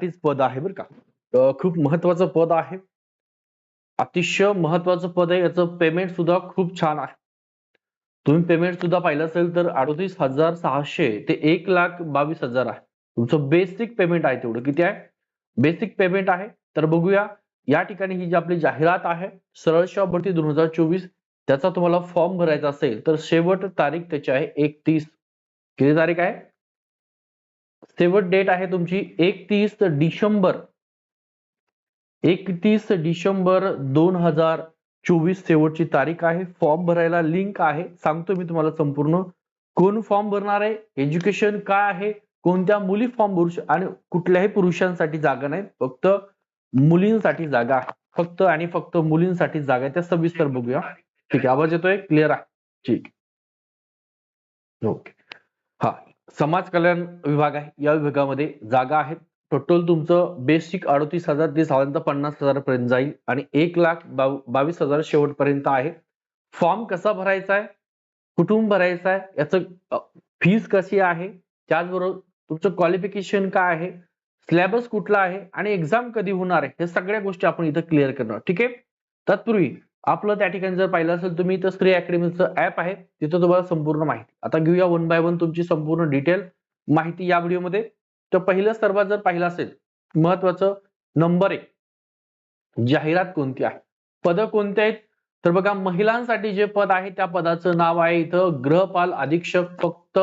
तीच पद आहे बरं का. खूप महत्वाचं पद आहे. अतिशय महत्वाचं पद आहे. याचं पेमेंट सुद्धा खूप छान आहे. तुम्ही पेमेंट सुद्धा पाहिलं असेल तर अडतीस हज़ार सहाशे ते एक लाख बावीस हज़ार आहे. तुमचं बेसिक पेमेंट आहे तेवढं. किती आहे? बेसिक पेमेंट आहे. तर बघूया. या ठिकाणी ही जी आपली जाहिरात आहे, सरळ सेवा भरती दोन हज़ार चोवीस, त्याचा तुम्हाला फॉर्म भरायचा असेल, तर शेवट तारीख त्याची आहे एकतीस. किती तारीख आहे? शेवट डेट आहे तुमची एकतीस डिसेंबर. एकतीस डिसेंबर दोन हजार चोवीस शेवटची तारीख आहे. फॉर्म भरायला लिंक आहे. सांगतो मी तुम्हाला संपूर्ण. कोण फॉर्म भरणार आहे? एज्युकेशन काय आहे? कोणत्या मुली फॉर्म भरू आणि कुठल्याही पुरुषांसाठी जागा नाही. फक्त मुलींसाठी जागा. आहे फक्त आणि फक्त मुलींसाठी जागा आहे. त्या सविस्तर बघूया. ठीक आहे. आवाज येतोय? क्लिअर आहे? ठीक. ओके हा. समाज कल्याण विभाग आहे. या विभागामध्ये जागा आहेत. टोटल तुमचं बेसिक अडतीस हजार ते साधारणतः पन्नास हजारपर्यंत जाईल आणि एक लाख बावीस हजार शेवटपर्यंत आहे. फॉर्म कसा भरायचा आहे? कुठून भरायचा आहे? याचं फीस कशी आहे? त्याचबरोबर तुमचं क्वालिफिकेशन काय आहे? सिलेबस कुठला आहे? आणि एक्झाम कधी होणार आहे? हे सगळ्या गोष्टी आपण इथं क्लिअर करणार ठीक आहे? तत्पूर्वी आपलं त्या ठिकाणी जर पाहिलं असेल तुम्ही तर स्त्री अकॅडमीचं ऍप आहे तिथं तुम्हाला संपूर्ण माहिती. आता घेऊया वन बाय वन तुमची संपूर्ण डिटेल माहिती या व्हिडिओमध्ये तर पहिलं सर्वात जर पाहिलं असेल महत्वाचं नंबर एक. जाहिरात कोणती आहे? पद कोणते आहेत? तर बघा महिलांसाठी जे पद आहे त्या पदाचं नाव आहे इथं गृहपाल अधीक्षक. फक्त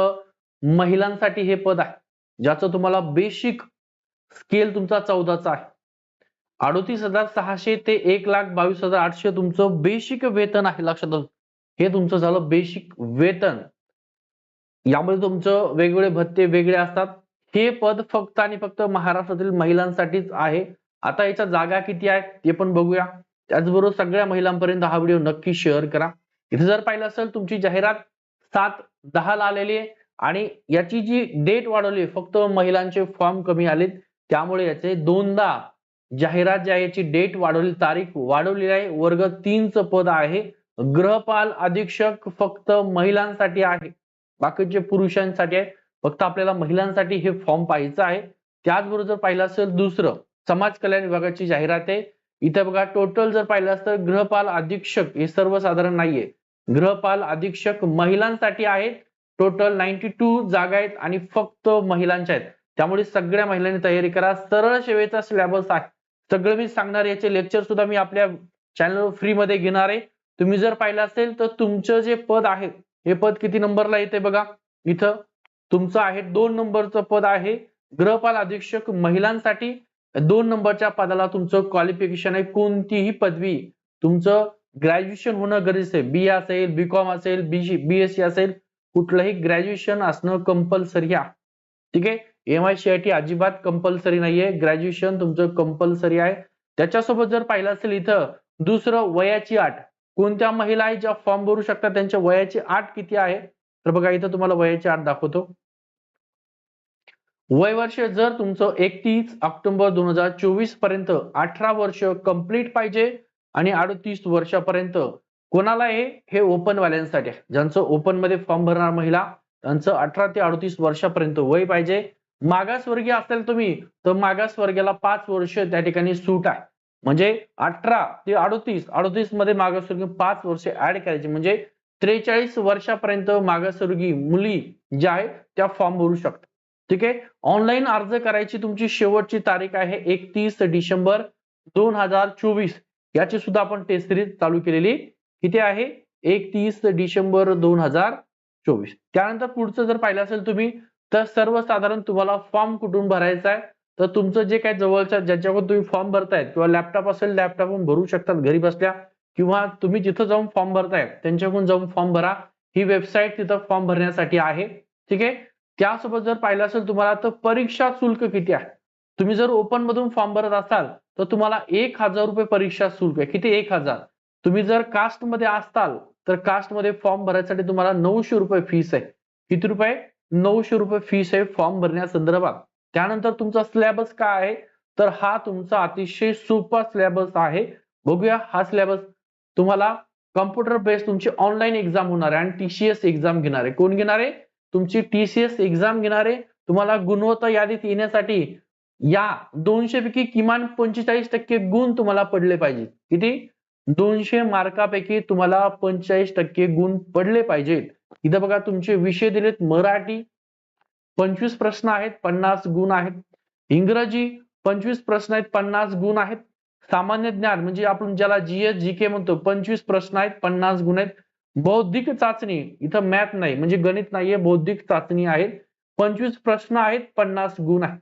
महिलांसाठी हे पद आहे. ज्याचं तुम्हाला बेसिक स्केल तुमचा चौदाचा आहे. अडोतीस हजार सहाशे ते एक लाख बावीस हजार आठशे तुमचं बेसिक वेतन आहे लक्षात हे तुमचं झालं बेसिक वेतन. यामध्ये तुमचं वेगवेगळे भत्ते वेगळे असतात. हे पद फक्त आणि फक्त महाराष्ट्रातील महिलांसाठीच आहे. आता याच्या जागा किती आहेत ते पण बघूया. त्याचबरोबर सगळ्या महिलांपर्यंत हा व्हिडिओ नक्की शेअर करा. इथे जर पाहिलं असेल तुमची जाहिरात सात दहा ला आलेली आहे आणि याची जी डेट वाढवली आहे, फक्त महिलांचे फॉर्म कमी आलेत. त्यामुळे याचे दोनदा जाहिरात जी आहे याची डेट वाढवली तारीख वाढवलेली आहे. वर्ग तीनचं पद आहे. ग्रहपाल अधीक्षक फक्त महिलांसाठी आहे. बाकीचे पुरुषांसाठी आहे. फक्त आपल्याला महिलांसाठी हे फॉर्म पाहायचं आहे. त्याचबरोबर जर पाहिलं असेल दुसरं समाज कल्याण विभागाची जाहिरात आहे. इथे बघा टोटल जर पाहिलं असतं गृहपाल अधीक्षक हे सर्वसाधारण नाहीये. गृहपाल अधीक्षक महिलांसाठी आहेत. टोटल नाईन्टी टू जागा आहेत आणि फक्त महिलांच्या आहेत. त्यामुळे सगळ्या महिलांनी तयारी करा. सरळ सेवेचा सिलेबस आहे. सगळं मी सांगणार याचे लेक्चर सुद्धा मी आपल्या चॅनलवर फ्री मध्ये घेणार आहे. तुम्ही जर पाहिलं असेल तर तुमचं जे पद आहे हे पद किती नंबरला येते बघा. इथं तुमचं आहे दोन नंबरचं पद आहे. गृहपाल अधीक्षक महिलांसाठी दोन नंबरच्या पदाला तुमचं क्वालिफिकेशन आहे. कोणतीही पदवी तुमचं ग्रॅज्युएशन होणं गरजेचं आहे. बी असेल बी कॉम असेल बी बीएससी असेल कुठलंही ग्रॅज्युएशन असणं कंपल्सरी आहे. ठीक आहे? M I C I T अजिबात कंपल्सरी नाहीये. ग्रॅज्युएशन तुमचं कंपल्सरी आहे. त्याच्यासोबत जर पाहिलं असेल इथं दुसरं वयाची आठ. कोणत्या महिला आहे ज्या फॉर्म भरू शकतात? त्यांच्या वयाची आठ किती आहे? तर बघा इथं तुम्हाला वयाची आठ दाखवतो. वय वर्ष जर तुमचं एकतीस ऑक्टोबर दोन हजार चोवीसपर्यंत अठरा वर्ष कंप्लीट पाहिजे आणि अडतीस वर्षापर्यंत कोणाला हे हे ओपन वाल्यांसाठी आहे ज्यांचं ओपनमध्ये फॉर्म भरणार महिला त्यांचं अठरा ते अडतीस वर्षापर्यंत वय पाहिजे. मागासवर्गीय असेल तुम्ही तर मागासवर्गीयाला पाच वर्ष त्या ठिकाणी सूट आहे. म्हणजे अठरा ते अडतीस अडतीसमध्ये मागासवर्गीय पाच वर्ष ऍड करायचे. म्हणजे त्रेचाळीस वर्षापर्यंत मागासवर्गीय मुली ज्या आहेत त्या फॉर्म भरू शकतात. ठीक आहे? ऑनलाईन अर्ज करायची तुमची शेवटची तारीख आहे एकतीस डिसेंबर दोन हजार चोवीस. याची सुद्धा आपण टेस्ट सिरीज चालू केलेली किती आहे? एकतीस डिसेंबर दोन हजार चोवीस. त्यानंतर पुढचं जर पाहिलं असेल तुम्ही तर सर्वसाधारण तुम्हाला फॉर्म कुठून भरायचा आहे? तर तुमचं जे काही जवळच्या ज्याच्याकडून तुम्ही फॉर्म भरतायत किंवा लॅपटॉप असेल लॅपटॉपवरून भरू शकतात घरी बसल्या. किंवा तुम्ही जिथं जाऊन फॉर्म भरताय त्यांच्याकडून जाऊन फॉर्म भरा. ही वेबसाईट तिथं फॉर्म भरण्यासाठी आहे. ठीक आहे? त्यासोबत जर पाहिलं असेल तुम्हाला तर परीक्षा शुल्क किती आहे? तुम्ही जर ओपन मधून फॉर्म भरत असाल तर तुम्हाला एक हजार रुपये परीक्षा शुल्क आहे. किती? एक हजार. तुम्ही जर कास्टमध्ये असाल असताल तर कास्टमध्ये फॉर्म भरायसाठी तुम्हाला नऊशे रुपये फीस आहे. किती रुपये? नऊशे रुपये फीस आहे फॉर्म भरण्यासंदर्भात. त्यानंतर तुमचा सिलेबस काय आहे? तर हा तुमचा अतिशय सोपा सिलेबस आहे. बघूया हा सिलेबस तुम्हाला कम्प्युटर बेस्ड तुमची ऑनलाईन एक्झाम होणार आहे आणि टीसीएस एक्झाम घेणार आहे. कोण घेणार आहे? तुमची टीसीएस एक्झाम घेणार आहे. तुम्हाला गुणवत्ता यादीत येण्यासाठी या दोनशे पैकी किमान पंचेचाळीस टक्के गुण तुम्हाला पडले पाहिजेत. किती? दोनशे मार्कापैकी तुम्हाला पंचेचाळीस टक्के गुण पडले पाहिजेत. इथं बघा तुमचे विषय दिलेत मराठी पंचवीस प्रश्न आहेत पन्नास गुण आहेत. इंग्रजी पंचवीस प्रश्न आहेत पन्नास गुण आहेत. सामान्य ज्ञान म्हणजे आपण ज्याला जीएस जी के म्हणतो पंचवीस प्रश्न आहेत पन्नास गुण आहेत. बौद्धिक चाचणी इथं मॅथ नाही म्हणजे गणित नाहीये बौद्धिक चाचणी आहेत. पंचवीस प्रश्न आहेत पन्नास गुण आहेत.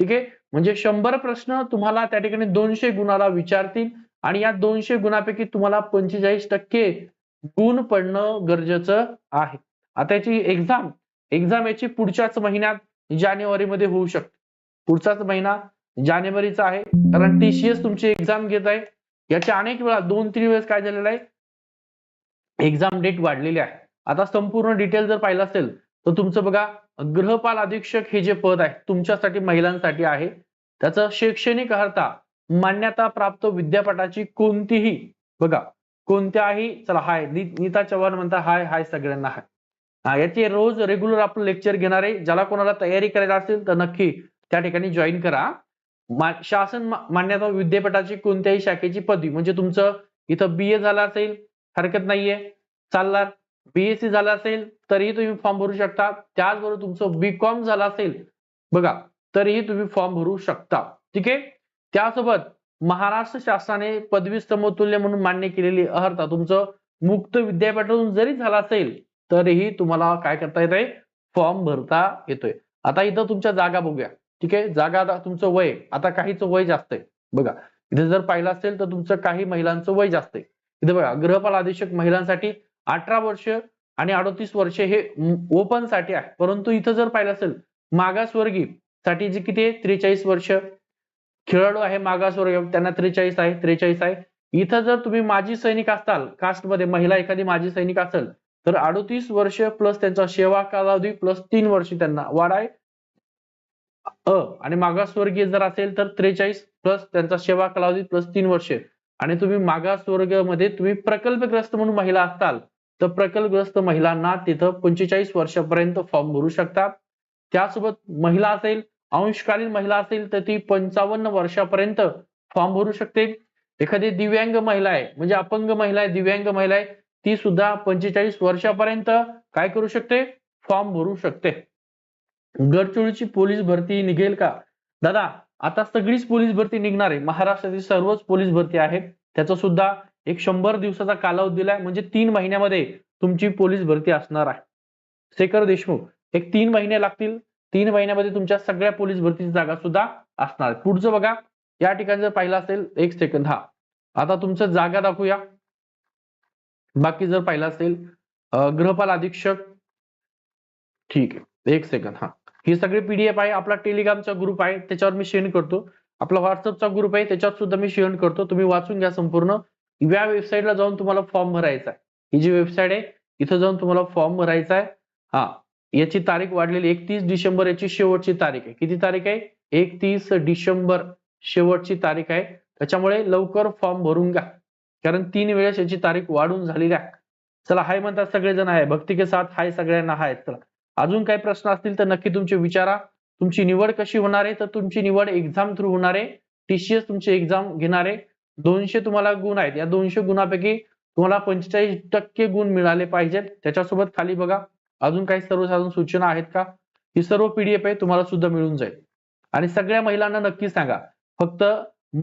ठीक आहे? म्हणजे शंभर प्रश्न तुम्हाला त्या ठिकाणी दोनशे गुणाला विचारतील आणि या दोनशे गुणापैकी तुम्हाला पंचेचाळीस टक्के गुण पडणं गरजेचं आहे. आता याची एक्झाम एक्झाम याची पुढच्याच महिन्यात जानेवारीमध्ये होऊ शकते. पुढचाच महिना जानेवारीचा आहे. कारण टीसीएस तुमची एक्झाम घेत आहे. याच्या अनेक वेळा दोन तीन वेळेस काय झालेलं आहे? एक्झाम डेट वाढलेली आहे. आता संपूर्ण डिटेल जर पाहिलं असेल तर तुमचं बघा गृहपाल अधीक्षक हे जे पद आहे तुमच्यासाठी महिलांसाठी आहे. त्याचं शैक्षणिक अर्हता मान्यता प्राप्त विद्यापीठाची कोणतीही बघा कोणत्याही चला हाय नीता चव्हाण म्हणता हाय हाय सगळ्यांना हाय. याचे रोज रेग्युलर आपण लेक्चर घेणार आहे. ज्याला कोणाला तयारी करायची असेल तर नक्की त्या ठिकाणी जॉईन करा. शासन मान्यता विद्यापीठाची कोणत्याही शाखेची पदवी म्हणजे तुमचं इथं बी ए झालं असेल हरकत नाहीये. चालणार. बीएससी झालं असेल तरीही तुम्ही फॉर्म भरू शकता. त्याचबरोबर तुमचं बी कॉम झालं असेल बघा तरीही तुम्ही फॉर्म भरू शकता. ठीक आहे? त्यासोबत महाराष्ट्र शासनाने पदवी समतुल्य म्हणून मान्य केलेली अर्हता तुमचं मुक्त विद्यापीठातून जरी झाला असेल तरीही तुम्हाला काय करता येतंय? फॉर्म भरता येतोय. आता इथं तुमच्या जागा बघूया. ठीक आहे? जागा आता तुमचं वय. आता काहीच वय जास्त आहे. बघा. इथे जर पाहिलं असेल तर तुमचं काही महिलांचं वय जास्त आहे. इथे बघा. गृहपाल अधीक्षक महिलांसाठी अठरा वर्ष आणि अडतीस वर्ष हे ओपनसाठी आहे. परंतु इथं जर पाहिलं असेल मागासवर्गीयसाठी जे किती आहे? त्रेचाळीस वर्ष. खेळाडू आहे मागासवर्ग त्यांना त्रेचाळीस आहे त्रेचाळीस आहे. इथं जर तुम्ही माजी सैनिक असताल कास्टमध्ये महिला एखादी माजी सैनिक असेल तर अडोतीस वर्ष प्लस त्यांचा सेवा कालावधी प्लस तीन वर्ष त्यांना वाढ आहे. अ आणि मागासवर्गीय जर असेल तर त्रेचाळीस प्लस त्यांचा सेवा कालावधी प्लस तीन वर्ष. आणि तुम्ही मागासवर्गामध्ये तुम्ही प्रकल्पग्रस्त म्हणून महिला असताल तर प्रकल्पग्रस्त महिलांना तिथं पंचेचाळीस वर्षापर्यंत फॉर्म भरू शकतात त्यासोबत महिला असेल अंशकालीन महिला असेल तर ती पंचावन्न वर्षापर्यंत फॉर्म भरू शकते. एखादी दिव्यांग महिला आहे म्हणजे अपंग महिला आहे दिव्यांग महिला आहे ती सुद्धा पंचेचाळीस वर्षापर्यंत काय करू शकते? फॉर्म भरू शकते. गडचिरोलीची पोलीस भरती निघेल का? दादा आता सगळीच पोलीस भरती निघणार आहे. महाराष्ट्रातील सर्वच पोलीस भरती आहे त्याचा सुद्धा एक शंभर दिवसाचा कालावधी दिलाय म्हणजे तीन महिन्यामध्ये तुमची पोलीस भरती असणार आहे. शेखर देशमुख एक तीन महिने लागतील. तीन महिन्यामध्ये तुमच्या सगळ्या पोलीस भरतीची जागा सुद्धा असणार. पुढचं बघा या ठिकाणी जर पाहिलं असेल एक सेकंद हा. आता तुमचं जागा दाखवूया. बाकी जर पाहिलं असेल गृहपाल अधीक्षक ठीक आहे एक सेकंद हा. ही सगळी पीडीएफ आहे आपला टेलिग्रामचा ग्रुप आहे त्याच्यावर मी शेअर करतो. आपला व्हॉट्सअपचा ग्रुप आहे त्याच्यावर सुद्धा मी शेअर करतो. तुम्ही वाचून घ्या संपूर्ण. या वेबसाईटला जाऊन तुम्हाला फॉर्म भरायचा आहे. ही जी वेबसाईट आहे इथं जाऊन तुम्हाला फॉर्म भरायचा आहे. हा. याची तारीख वाढलेली एकतीस डिसेंबर याची शेवटची तारीख आहे. किती तारीख आहे? एकतीस डिसेंबर शेवटची तारीख आहे. त्याच्यामुळे लवकर फॉर्म भरून घ्या. कारण तीन वेळेस याची तारीख वाढून झालेली आहे. चला हाय म्हणतात सगळेजण आहे. भक्ती के साथ हाय सगळ्यांना हाय. चला अजून काही प्रश्न असतील तर नक्की तुमचे विचारा. तुमची निवड कशी होणार आहे? तर तुमची निवड एक्झाम थ्रू होणार आहे. टीसीएस तुमची एक्झाम घेणार आहे. दोनशे तुम्हाला गुण आहेत. या दोनशे गुणापैकी तुम्हाला पंचेचाळीस टक्के गुण मिळाले पाहिजेत. त्याच्यासोबत खाली बघा. अजून काही सर्वसाधारण सूचना आहेत का? ही सर्व पीडीएफ आहे तुम्हाला सुद्धा मिळून जाईल. आणि सगळ्या महिलांना नक्की सांगा. फक्त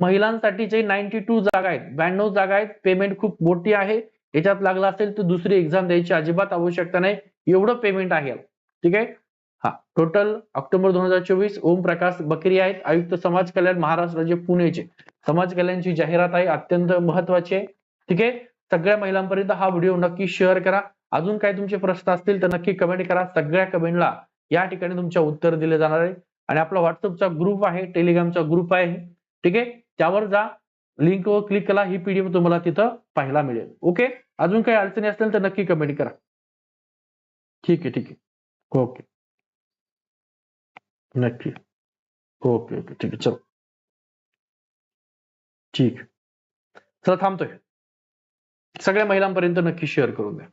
महिलांसाठी जे नाईन्टी टू जागा आहेत ब्याण्णव जागा आहेत पेमेंट खूप मोठी आहे. याच्यात लागला असेल तर दुसरी एक्झाम द्यायची अजिबात आवश्यकता नाही. एवढं पेमेंट आहे. ठीक आहे? हा. टोटल ऑक्टोबर दोन हजार चोवीस ओम प्रकाश बकरी आहेत. आयुक्त समाज कल्याण महाराष्ट्र राज्य पुणेचे. समाज कल्याणची जाहिरात आहे अत्यंत महत्वाची आहे. ठीक आहे? सगळ्या महिलांपर्यंत हा व्हिडिओ नक्की शेअर करा. अजून काही तुमचे प्रश्न असतील तर नक्की कमेंट करा. सगळ्या कमेंटला या ठिकाणी तुमच्या उत्तर दिले जाणार आहे. आणि आपला व्हॉट्सअपचा ग्रुप आहे टेलिग्रामचा ग्रुप आहे. ठीक आहे? त्यावर जा. लिंकवर क्लिक करा. ही पीडीएफ तुम्हाला तिथं पाहायला मिळेल. ओके अजून काही अडचणी असतील तर नक्की कमेंट करा. ठीक आहे ठीक आहे. ओके नक्की. ओके ओके ठीक आहे. चलो. ठीक चला थांबतोय. सगळ्या महिलांपर्यंत नक्की शेअर करून द्या.